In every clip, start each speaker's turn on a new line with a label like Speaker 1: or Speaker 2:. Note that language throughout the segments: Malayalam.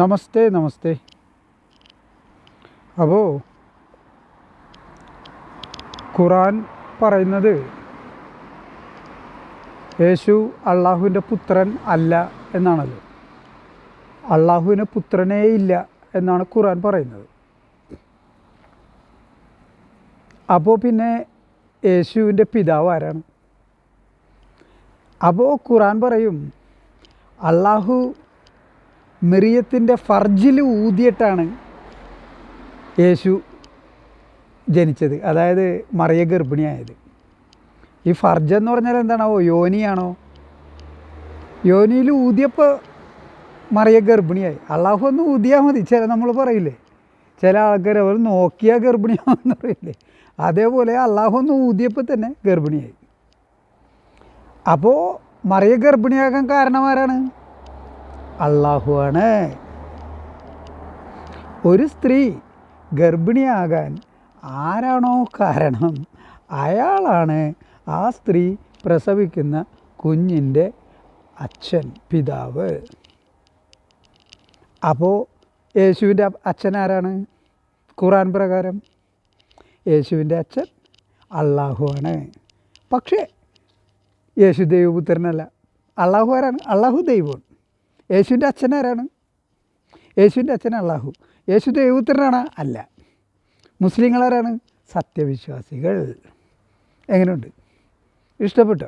Speaker 1: നമസ്തേ നമസ്തേ. അപ്പോൾ ഖുറാൻ പറയുന്നത് യേശു അള്ളാഹുവിന്റെ പുത്രൻ അല്ല എന്നാണല്ലോ. അള്ളാഹുവിന് പുത്രനേ ഇല്ല എന്നാണ് ഖുറാൻ പറയുന്നത്. അപ്പോൾ പിന്നെ യേശുവിന്റെ പിതാവ് ആരാണ്? അപ്പോൾ ഖുറാൻ പറയും അള്ളാഹു മിറിയത്തിന്റെ ഫർജിൽ ഊതിയിട്ടാണ് യേശു ജനിച്ചത്. അതായത് മറിയ ഗർഭിണിയായത്. ഈ ഫർജ് എന്ന് പറഞ്ഞാൽ എന്താണാവോ? യോനിയാണോ? യോനിയിൽ ഊതിയപ്പോൾ മറിയ ഗർഭിണിയായി. അള്ളാഹു ഒന്ന് ഊതിയാൽ മതി. ചില നമ്മൾ പറയില്ലേ? ചില ആൾക്കാർ അവർ നോക്കിയാൽ ഗർഭിണിയാവെന്ന് പറയില്ലേ? അതേപോലെ അള്ളാഹു ഒന്ന് ഊതിയപ്പോൾ തന്നെ ഗർഭിണിയായി. അപ്പോൾ മറിയ ഗർഭിണിയാകാൻ കാരണമാരാണ് അള്ളാഹുവാണ്. ഒരു സ്ത്രീ ഗർഭിണിയാകാൻ ആരാണോ കാരണം അയാളാണ് ആ സ്ത്രീ പ്രസവിക്കുന്ന കുഞ്ഞിന്റെ അച്ഛൻ പിതാവ്. അപ്പോൾ യേശുവിന്റെ അച്ഛൻ ആരാണ്? ഖുറാൻ പ്രകാരം യേശുവിന്റെ അച്ഛൻ അള്ളാഹുവാണ്. പക്ഷേ യേശു ദൈവപുത്രനല്ല. അള്ളാഹു ആരാണ്? അള്ളാഹു ദൈവമാണ്. യേശുവിന്റെ അച്ഛനാരാണ്? യേശുവിന്റെ അച്ഛൻ അള്ളാഹു. യേശു ദൈവപുത്രനാണ്? അല്ല. മുസ്ലിങ്ങളാരാണ്? സത്യവിശ്വാസികൾ. എങ്ങനെയുണ്ട്? ഇഷ്ടപ്പെട്ടോ?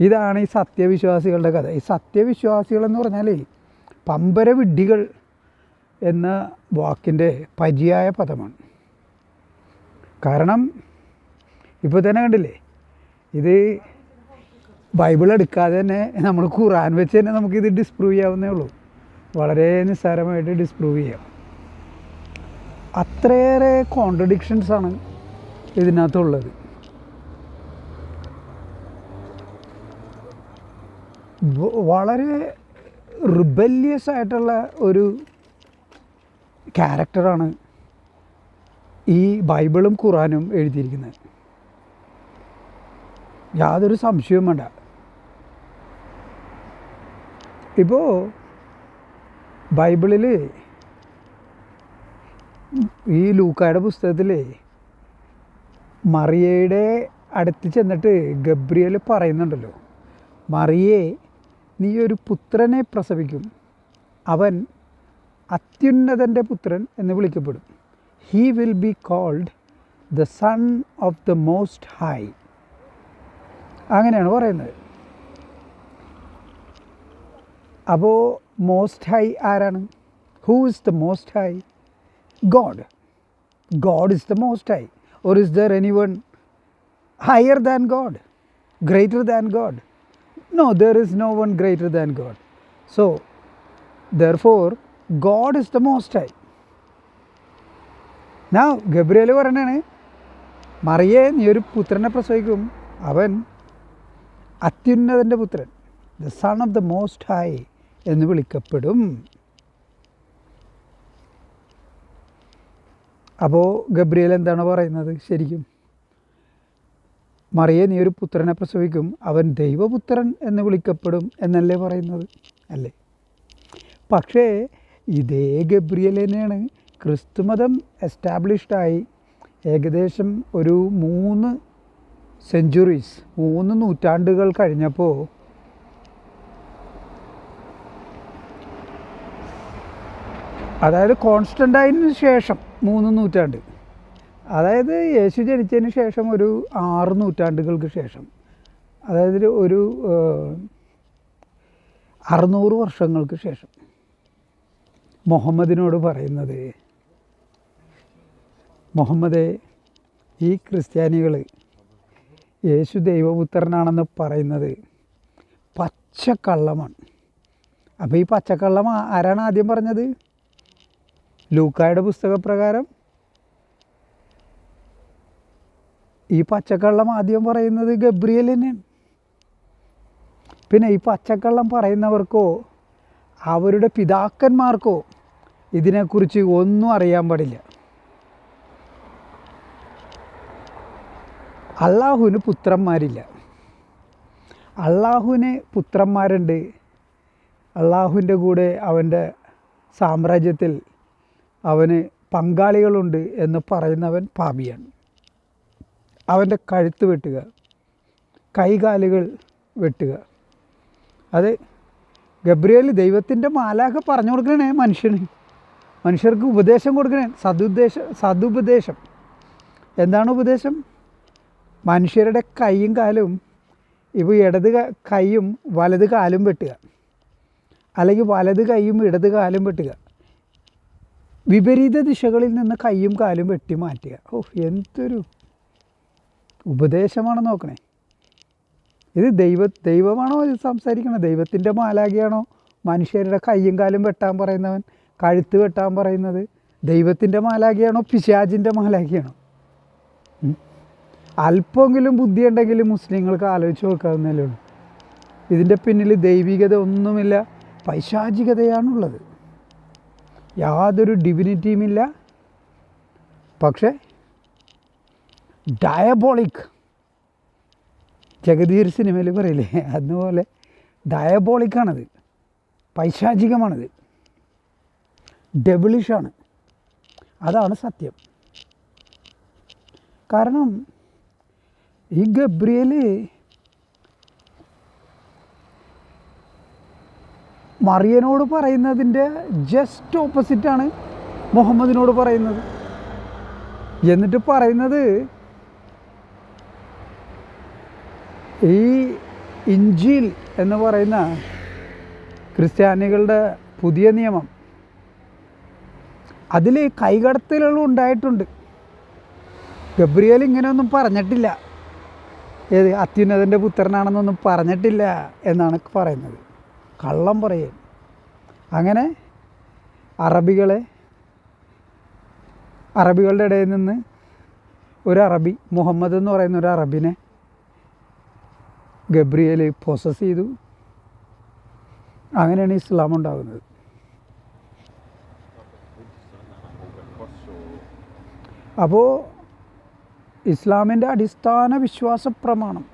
Speaker 1: ഇതാണ് ഈ സത്യവിശ്വാസികളുടെ കഥ. ഈ സത്യവിശ്വാസികൾ എന്ന് പറഞ്ഞാൽ പമ്പര വിഡ്ഢികൾ എന്ന വാക്കിന്റെ പര്യായ പദമാണ്. കാരണം ഇപ്പോൾ തന്നെ കണ്ടില്ലേ? ഇത് ബൈബിൾ എടുക്കാതെ തന്നെ നമ്മൾ ഖുറാൻ വെച്ച് തന്നെ നമുക്കിത് ഡിസ്പ്രൂവ് ചെയ്യാവുന്നേ ഉള്ളൂ. വളരെ നിസ്സാരമായിട്ട് ഡിസ്പ്രൂവ് ചെയ്യാം. അത്രയേറെ കോൺട്രഡിക്ഷൻസ് ആണ് ഇതിനകത്തുള്ളത്. വളരെ റിബല്യസ് ആയിട്ടുള്ള ഒരു ക്യാരക്ടറാണ് ഈ ബൈബിളും ഖുറാനും എഴുതിയിരിക്കുന്നത്. യാതൊരു സംശയവും വേണ്ട. ഇപ്പോൾ ബൈബിളിൽ ഈ ലൂക്കായുടെ പുസ്തകത്തിൽ മറിയയുടെ അടുത്ത് ചെന്നിട്ട് ഗബ്രിയൽ പറയുന്നുണ്ടല്ലോ മറിയെ നീ ഒരു പുത്രനെ പ്രസവിക്കും. അവൻ അത്യുന്നതന്റെ പുത്രൻ എന്ന് വിളിക്കപ്പെടും. He will be called the son of the most high അങ്ങനെയാണ് പറയുന്നത്. അപ്പോൾ മോസ്റ്റ് ഹൈ ആരാണ്? Who is the most high God God is the most high or is there any one higher than God greater than God no there is no one greater than God so therefore God is the most high നാ ഗബ്രിയേൽ പറയണാണ് മറിയെ നീ ഒരു പുത്രനെ പ്രസവിക്കും. അവൻ അത്യുന്നതന്റെ പുത്രൻ. The son of the most high എന്ന് വിളിക്കപ്പെടും. അപ്പോൾ ഗബ്രിയേൽ എന്താണ് പറയുന്നത് ശരിക്കും? മറിയെ നീ ഒരു പുത്രനെ പ്രസവിക്കും അവൻ ദൈവപുത്രൻ എന്ന് വിളിക്കപ്പെടും എന്നല്ലേ പറയുന്നത്? അല്ലേ? പക്ഷേ ഇതേ ഗബ്രിയലിനെയാണ് ക്രിസ്തുമതം എസ്റ്റാബ്ലിഷ്ഡായി ഏകദേശം ഒരു മൂന്ന് സെഞ്ചുറീസ് മൂന്ന് നൂറ്റാണ്ടുകൾ കഴിഞ്ഞപ്പോൾ അതായത് കോൺസ്റ്റന്റായിന് ശേഷം മൂന്ന് നൂറ്റാണ്ട്. അതായത് യേശു ജനിച്ചതിന് ശേഷം ഒരു ആറ് നൂറ്റാണ്ടുകൾക്ക് ശേഷം. അതായത് ഒരു അറുന്നൂറ് വർഷങ്ങൾക്ക് ശേഷം. മുഹമ്മദിനോട് പറയുന്നത് മുഹമ്മദേ ഈ ക്രിസ്ത്യാനികൾ യേശു ദൈവപുത്രനാണെന്ന് പറയുന്നത് പച്ചക്കള്ളമാണ്. അപ്പോൾ ഈ പച്ചക്കള്ളം ആരാണ് ആദ്യം പറഞ്ഞത്? ലൂക്കായുടെ പുസ്തകപ്രകാരം ഈ പച്ചക്കള്ളം ആദ്യം പറയുന്നത് ഗബ്രിയൽ തന്നെയാണ് പിന്നെ ഈ പച്ചക്കള്ളം പറയുന്നവർക്കോ അവരുടെ പിതാക്കന്മാർക്കോ ഇതിനെക്കുറിച്ച് ഒന്നും അറിയാൻ പാടില്ല. അള്ളാഹുവിന് പുത്രന്മാരില്ല. അള്ളാഹുവിന് പുത്രന്മാരുണ്ട്. അള്ളാഹുവിന്റെ കൂടെ അവന്റെ സാമ്രാജ്യത്തിൽ അവന് പങ്കാളികളുണ്ട് എന്ന് പറയുന്നവൻ പാപിയാണ്. അവന്റെ കഴുത്ത് വെട്ടുക കൈകാലുകൾ വെട്ടുക. അത് ഗബ്രിയേൽ ദൈവത്തിന്റെ മാലാഖ പറഞ്ഞു കൊടുക്കണേ മനുഷ്യന്. മനുഷ്യർക്ക് ഉപദേശം കൊടുക്കണേ. സതുദ്ദേശ സതുപദേശം. എന്താണ് ഉപദേശം? മനുഷ്യരുടെ കൈയും കാലും ഇപ്പോൾ ഇടത് കൈയും വലത് കാലും വെട്ടുക. അല്ലെങ്കിൽ വലത് കൈയും ഇടത് കാലും വെട്ടുക. വിപരീത ദിശകളിൽ നിന്ന് കൈയും കാലും വെട്ടി മാറ്റുക. ഓ എന്തൊരു ഉപദേശമാണ് നോക്കണേ. ഇത് ദൈവ ദൈവമാണോ ഇത് സംസാരിക്കണത് ദൈവത്തിന്റെ മാലാഖിയാണോ മനുഷ്യരുടെ കയ്യും കാലും വെട്ടാൻ പറയുന്നവൻ കഴുത്ത് വെട്ടാൻ പറയുന്നത്? ദൈവത്തിന്റെ മാലാഖിയാണോ പിശാജിന്റെ മാലാഖിയാണോ? അല്പമെങ്കിലും ബുദ്ധി ഉണ്ടെങ്കിൽ മുസ്ലിങ്ങൾക്ക് ആലോചിച്ച് നോക്കാവുന്നതല്ലേ ഉള്ളൂ. ഇതിന്റെ പിന്നിൽ ദൈവികത ഒന്നുമില്ല പൈശാചികതയാണുള്ളത്. യാതൊരു ഡിവിനിറ്റിയുമില്ല പക്ഷേ ഡയബോളിക് ജഗതീർ സിനിമയിൽ പറയില്ലേ അതുപോലെ ഡയബോളിക്കാണത് പൈശാചികമാണത്. ഡെബിളിഷാണ് അതാണ് സത്യം. കാരണം ഈ ഗബ്രിയൽ മറിയനോട് പറയുന്നതിന്റെ ജസ്റ്റ് ഓപ്പോസിറ്റാണ് മുഹമ്മദിനോട് പറയുന്നത്. എന്നിട്ട് പറയുന്നത് ഈ ഇഞ്ചിൽ എന്ന് പറയുന്ന ക്രിസ്ത്യാനികളുടെ പുതിയ നിയമം. അതിൽ കൈകടത്തലുകൾ ഉണ്ടായിട്ടുണ്ട്. ഗബ്രിയേൽ ഇങ്ങനെയൊന്നും പറഞ്ഞിട്ടില്ല. ഏത് അത്യുന്നതന്റെ പുത്രനാണെന്നൊന്നും പറഞ്ഞിട്ടില്ല എന്നാണ് പറയുന്നത്. കള്ളം പറയും. അങ്ങനെ അറബികളെ അറബികളുടെ ഇടയിൽ നിന്ന് ഒരു അറബി മുഹമ്മദ് എന്ന് പറയുന്ന ഒരു അറബിനെ ഗബ്രിയേൽ പ്രോസസ് ചെയ്തു. അങ്ങനെയാണ് ഇസ്ലാം ഉണ്ടാകുന്നത്. അപ്പോൾ ഇസ്ലാമിന്റെ അടിസ്ഥാന വിശ്വാസ പ്രമാണം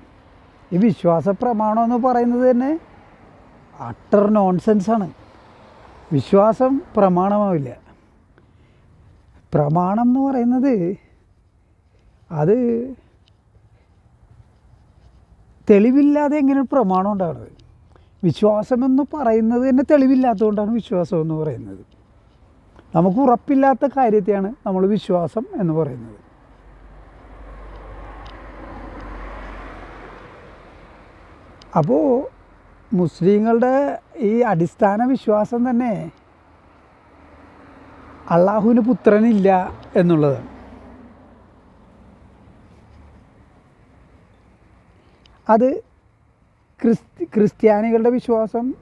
Speaker 1: ഈ വിശ്വാസ പ്രമാണം എന്ന് പറയുന്നത് തന്നെ അട്ടർ നോൺസെൻസാണ് വിശ്വാസം പ്രമാണമാവില്ല. പ്രമാണം എന്ന് പറയുന്നത് അത് തെളിവില്ലാതെ എങ്ങനെ പ്രമാണം ഉണ്ടാകുന്നത് വിശ്വാസം എന്ന് പറയുന്നത് തന്നെ തെളിവില്ലാത്തതുകൊണ്ടാണ് വിശ്വാസം എന്ന് പറയുന്നത്. നമുക്ക് ഉറപ്പില്ലാത്ത കാര്യത്തെയാണ് നമ്മൾ വിശ്വാസം എന്ന് പറയുന്നത്. അപ്പോൾ മുസ്ലിങ്ങളുടെ ഈ അടിസ്ഥാന വിശ്വാസം തന്നെ അള്ളാഹുവിന് പുത്രനില്ല എന്നുള്ളതാണ് അത് ക്രിസ്തി ക്രിസ്ത്യാനികളുടെ വിശ്വാസം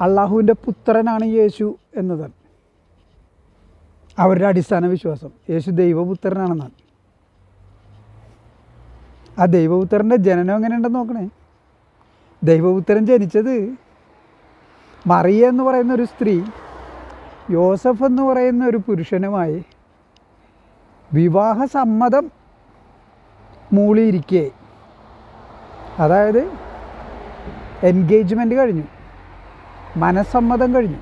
Speaker 1: അള്ളാഹുവിന്റെ പുത്രനാണ് യേശു എന്നതാണ്. അവരുടെ അടിസ്ഥാന വിശ്വാസം. യേശു ദൈവപുത്രനാണെന്നാണ്. ആ ദൈവപുത്രന്റെ ജനനം എങ്ങനെയുണ്ടെന്ന് നോക്കണേ. ദൈവപുത്രൻ ജനിച്ചത് മറിയ എന്ന് പറയുന്ന ഒരു സ്ത്രീ യോസഫ് എന്ന് പറയുന്ന ഒരു പുരുഷനുമായി വിവാഹ സമ്മതം മൂളിയിരിക്കെ. അതായത് എൻഗേജ്മെന്റ് കഴിഞ്ഞു മനസ്സമ്മതം കഴിഞ്ഞു.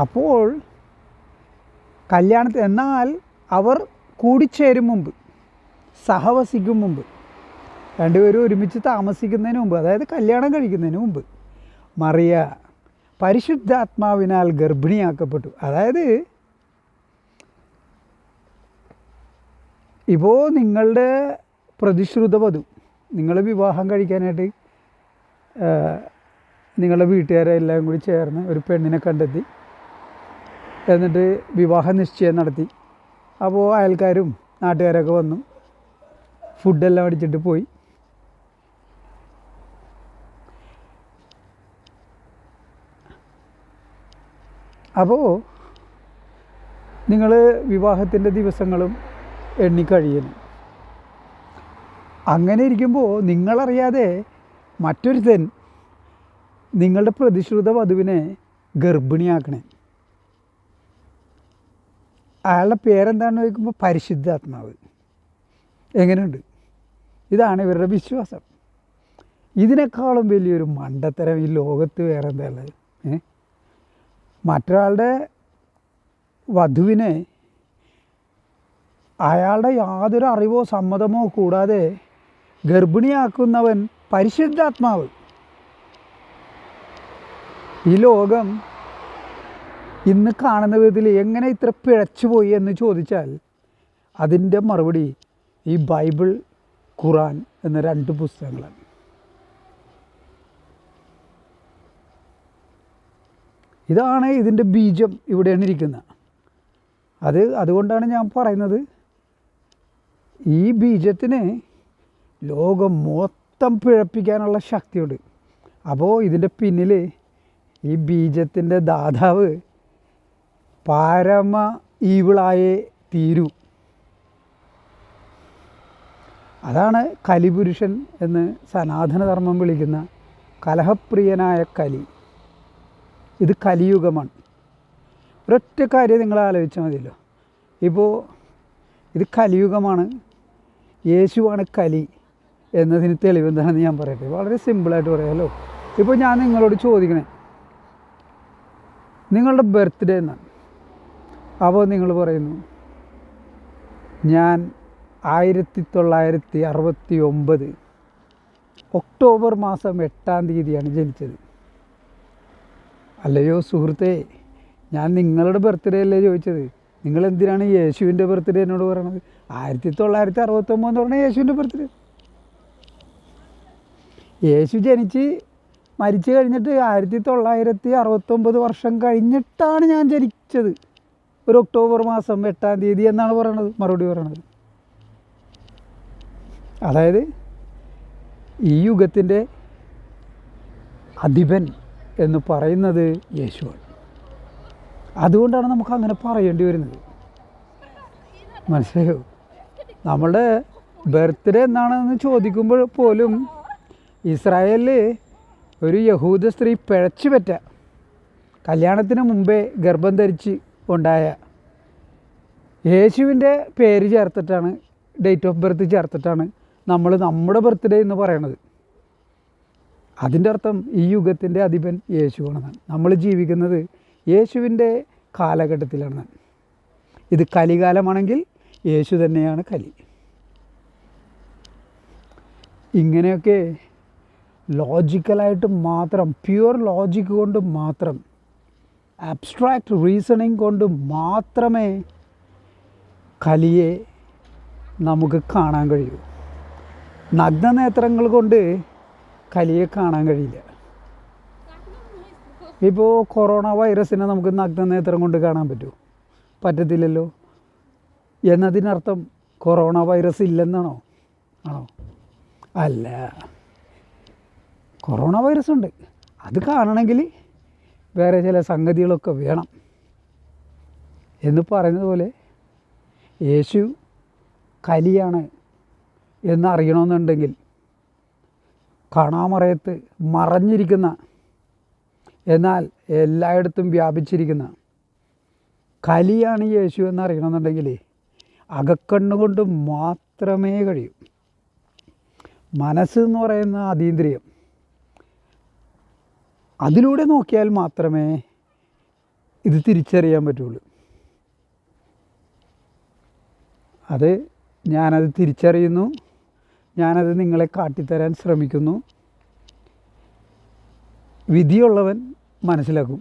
Speaker 1: അപ്പോൾ കല്യാണത്തിൽ എന്നാൽ അവർ കൂടിച്ചേരും മുമ്പ് സഹവസിക്കും മുമ്പ് രണ്ടുപേരും ഒരുമിച്ച് താമസിക്കുന്നതിന് മുമ്പ് അതായത് കല്യാണം കഴിക്കുന്നതിന് മുമ്പ് മറിയ പരിശുദ്ധാത്മാവിനാൽ ഗർഭിണിയാക്കപ്പെട്ടു. അതായത് ഇപ്പോൾ നിങ്ങളുടെ പ്രതിശ്രുത വധു നിങ്ങൾ വിവാഹം കഴിക്കാനായിട്ട് നിങ്ങളുടെ വീട്ടുകാരെ എല്ലാം കൂടി ചേർന്ന് ഒരു പെണ്ണിനെ കണ്ടെത്തി എന്നിട്ട് വിവാഹ നിശ്ചയം നടത്തി. അപ്പോൾ അയൽക്കാരും നാട്ടുകാരൊക്കെ വന്നു ഫുഡെല്ലാം അടിച്ചിട്ട് പോയി. അപ്പോൾ നിങ്ങൾ വിവാഹത്തിന്റെ ദിവസങ്ങളും എണ്ണിക്കഴിയുന്നു അങ്ങനെ ഇരിക്കുമ്പോൾ നിങ്ങളറിയാതെ മറ്റൊരുത്തൻ നിങ്ങളുടെ പ്രതിശ്രുത വധുവിനെ ഗർഭിണിയാക്കണേ. അയാളുടെ പേരെന്താണെന്ന് ചോദിക്കുമ്പോൾ പരിശുദ്ധാത്മാവ്. എങ്ങനെയുണ്ട്? ഇതാണ് ഇവരുടെ വിശ്വാസം. ഇതിനേക്കാളും വലിയൊരു മണ്ടത്തരം ഈ ലോകത്ത് വേറെ എന്താ ഉള്ളത്? ഏ? മറ്റൊരാളുടെ വധുവിനെ അയാളുടെ യാതൊരു അറിവോ സമ്മതമോ കൂടാതെ ഗർഭിണിയാക്കുന്നവൻ പരിശുദ്ധാത്മാവ്. ഈ ലോകം ഇന്ന് കാണുന്ന വിധത്തിൽ എങ്ങനെ ഇത്ര പിഴച്ചുപോയി എന്ന് ചോദിച്ചാൽ അതിന്റെ മറുപടി ഈ ബൈബിൾ ഖുറാൻ എന്ന രണ്ട് പുസ്തകങ്ങളാണ്. ഇതാണ് ഇതിന്റെ ബീജം ഇവിടെയാണ് ഇരിക്കുന്നത്. അത് അതുകൊണ്ടാണ് ഞാൻ പറയുന്നത്. ഈ ബീജത്തിന് ലോകം മൊത്തം പിഴപ്പിക്കാനുള്ള ശക്തിയുണ്ട്. അപ്പോൾ ഇതിന്റെ പിന്നിൽ ഈ ബീജത്തിന്റെ ദാതാവ് പരമ ഈവിളായേ തീരൂ. അതാണ് കലിപുരുഷൻ എന്ന് സനാതനധർമ്മം വിളിക്കുന്ന കലഹപ്രിയനായ കലി. ഇത് കലിയുഗമാണ്. ഒരൊറ്റ കാര്യം നിങ്ങൾ ആലോചിച്ചാൽ മതിയല്ലോ. ഇപ്പോൾ ഇത് കലിയുഗമാണ്. യേശുവാണ് കലി എന്നതിന് തെളിവെന്താണെന്ന് ഞാൻ പറയട്ടെ. വളരെ സിമ്പിളായിട്ട് പറയാമല്ലോ ഇപ്പോൾ ഞാൻ നിങ്ങളോട് ചോദിക്കണേ. നിങ്ങളുടെ ബർത്ത്ഡേ എന്നാണ്. അപ്പോൾ നിങ്ങൾ പറയുന്നു ഞാൻ ആയിരത്തി തൊള്ളായിരത്തി അറുപത്തി ഒമ്പത് ഒക്ടോബർ മാസം എട്ടാം തീയതിയാണ് ജനിച്ചത്. അല്ലയോ സുഹൃത്തേ ഞാൻ നിങ്ങളുടെ ബർത്ത്ഡേ അല്ലേ ചോദിച്ചത്? നിങ്ങൾ എന്തിനാണ് യേശുവിന്റെ ബർത്ത്ഡേ എന്നോട് പറയണത്? ആയിരത്തി തൊള്ളായിരത്തി അറുപത്തൊമ്പതെന്ന് പറഞ്ഞാൽ യേശുവിന്റെ ബർത്ത്ഡേ യേശു ജനിച്ച് മരിച്ചു കഴിഞ്ഞിട്ട് ആയിരത്തി തൊള്ളായിരത്തി അറുപത്തൊമ്പത് വർഷം കഴിഞ്ഞിട്ടാണ് ഞാൻ ജനിച്ചത്. ഒരു ഒക്ടോബർ മാസം എട്ടാം തീയതി എന്നാണ് പറയണത് മറുപടി പറയണത്. അതായത് ഈ യുഗത്തിന്റെ അധിപൻ എന്ന് പറയുന്നത് യേശുവാണ്. അതുകൊണ്ടാണ് നമുക്ക് അങ്ങനെ പറയേണ്ടി വരുന്നത്. മനസ്സിലായോ? നമ്മളുടെ ബർത്ത്ഡേ എന്നാണെന്ന് ചോദിക്കുമ്പോൾ പോലും ഇസ്രായേലിൽ ഒരു യഹൂദ സ്ത്രീ പിഴച്ചു പറ്റ. കല്യാണത്തിന് മുമ്പേ ഗർഭം ധരിച്ച് ഉണ്ടായ. യേശുവിന്റെ പേര് ചേർത്തിട്ടാണ് ഡേറ്റ് ഓഫ് ബർത്ത് ചേർത്തിട്ടാണ് നമ്മൾ നമ്മുടെ ബർത്ത്ഡേ എന്ന് പറയണത്. അതിന്റെ അർത്ഥം ഈ യുഗത്തിന്റെ അധിപൻ യേശുവാണെന്നാണ് നമ്മൾ ജീവിക്കുന്നത് യേശുവിന്റെ കാലഘട്ടത്തിലാണ്. ഇത് കലികാലമാണെങ്കിൽ യേശു തന്നെയാണ് കലി. ഇങ്ങനെയൊക്കെ ലോജിക്കലായിട്ട് മാത്രം പ്യുവർ ലോജിക് കൊണ്ട് മാത്രം ആബ്സ്ട്രാക്റ്റ് റീസണിങ് കൊണ്ട് മാത്രമേ കലിയെ നമുക്ക് കാണാൻ കഴിയൂ. നഗ്നനേത്രങ്ങൾ കൊണ്ട് കലിയെ കാണാൻ കഴിയില്ല. ഇപ്പോൾ കൊറോണ വൈറസിനെ നമുക്ക് നഗ്നനേത്രം കൊണ്ട് കാണാൻ പറ്റുമോ പറ്റത്തില്ലല്ലോ. എന്നതിനർത്ഥം കൊറോണ വൈറസ് ഇല്ലെന്നാണോ? ആണോ? അല്ല. കൊറോണ വൈറസ് ഉണ്ട്. അത് കാണണമെങ്കിൽ വേറെ ചില സംഗതികളൊക്കെ വേണം. എന്ന് പറയുന്നത് പോലെ യേശു കലിയാണ് എന്നറിയണമെന്നുണ്ടെങ്കിൽ കാണാമറയത്ത് മറഞ്ഞിരിക്കുന്ന എന്നാൽ എല്ലായിടത്തും വ്യാപിച്ചിരിക്കുന്ന കലിയാണ് യേശു എന്നറിയണമെന്നുണ്ടെങ്കിൽ അകക്കണ്ണുകൊണ്ട് മാത്രമേ കഴിയൂ. മനസ്സ് എന്ന് പറയുന്ന അതീന്ദ്രിയം അതിലൂടെ നോക്കിയാൽ മാത്രമേ ഇത് തിരിച്ചറിയാൻ പറ്റുള്ളൂ. അത് ഞാനത് തിരിച്ചറിയുന്നു. ഞാനത് നിങ്ങളെ കാട്ടിത്തരാൻ ശ്രമിക്കുന്നു. വിധിയുള്ളവൻ മനസ്സിലാക്കും.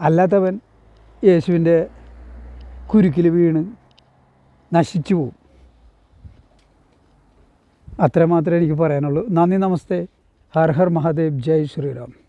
Speaker 1: അല്ലാത്തവൻ യേശുവിന്റെ കുരുക്കിൽ വീണ് നശിച്ചു പോവും. അത്ര മാത്രമേ എനിക്ക് പറയാനുള്ളൂ. നന്ദി നമസ്തേ. ഹർ ഹർ മഹാദേവ്. ജയ് ശ്രീറാം.